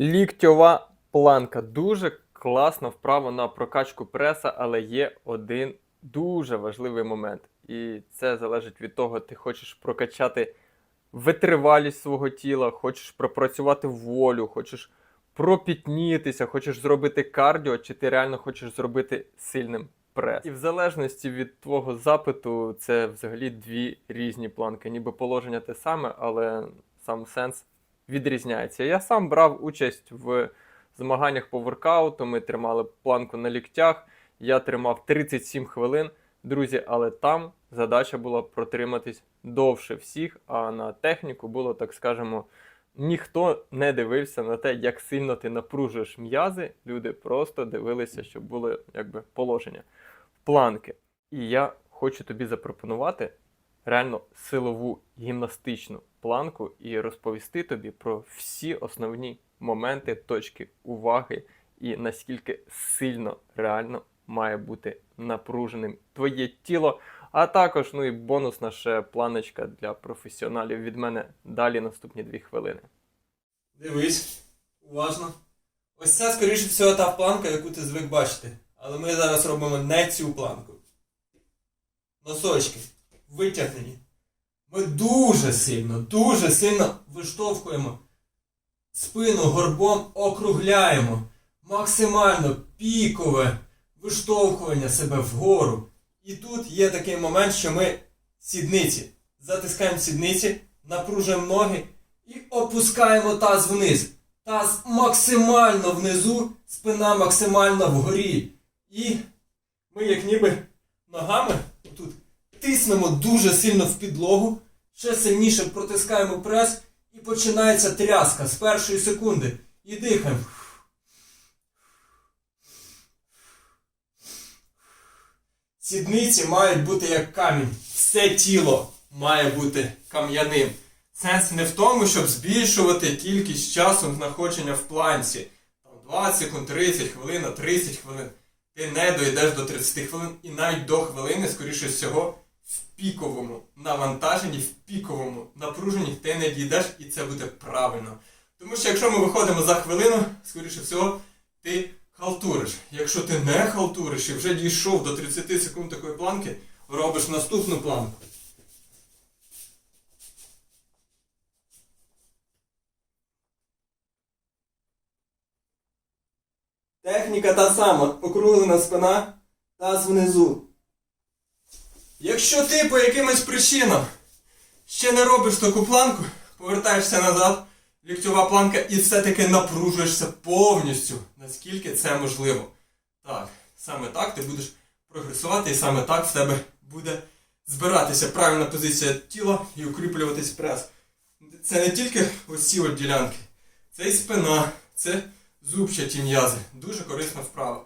Ліктьова планка. Дуже класна вправа на прокачку преса, але є один дуже важливий момент. І це залежить від того, ти хочеш прокачати витривалість свого тіла, хочеш пропрацювати волю, хочеш пропітнітися, хочеш зробити кардіо, чи ти реально хочеш зробити сильним прес. І в залежності від твого запиту, це взагалі дві різні планки. Ніби положення те саме, але сам сенс відрізняється. Я сам брав участь в змаганнях по воркауту. Ми тримали планку на ліктях. Я тримав 37 хвилин, друзі, але там задача була протриматись довше всіх, а на техніку було, так скажемо, ніхто не дивився на те, як сильно ти напружуєш м'язи. Люди просто дивилися, щоб було якби положення планки. І я хочу тобі запропонувати реально силову гімнастичну планку і розповісти тобі про всі основні моменти, точки уваги і наскільки сильно реально має бути напруженим твоє тіло. А також, ну і бонусна ще планочка для професіоналів від мене далі наступні дві хвилини. Дивись, уважно. Ось це, скоріше всього, та планка, яку ти звик бачити. Але ми зараз робимо не цю планку. Носочки витягнені. Ми дуже сильно, дуже сильно виштовхуємо спину горбом, округляємо. Максимально пікове виштовхування себе вгору. І тут є такий момент, що ми сідниці. Затискаємо сідниці, напружуємо ноги і опускаємо таз вниз. Таз максимально внизу, спина максимально вгорі. І ми, як ніби ногами тут тиснемо дуже сильно в підлогу, ще сильніше протискаємо прес і починається тряска з першої секунди. І дихаємо. Сідниці мають бути як камінь. Все тіло має бути кам'яним. Сенс не в тому, щоб збільшувати кількість часу знаходження в планці. Там 20 секунд, 30 хвилин, 30 хвилин. Ти не дойдеш до 30 хвилин і навіть до хвилини, скоріше всього, в піковому навантаженні, в піковому напруженні ти не дійдеш і це буде правильно. Тому що якщо ми виходимо за хвилину, скоріше всього, ти халтуриш. Якщо ти не халтуриш і вже дійшов до 30 секунд такої планки, робиш наступну планку. Техніка та сама. Округлена спина, таз внизу. Якщо ти по якимось причинам ще не робиш таку планку, повертаєшся назад, ліктьова планка і все-таки напружуєшся повністю, наскільки це можливо. Так, саме так ти будеш прогресувати, і саме так в тебе буде збиратися правильна позиція тіла і укріплюватись прес. Це не тільки ось ці от ділянки, це і спина, це зубчаті м'язи. Дуже корисна вправа.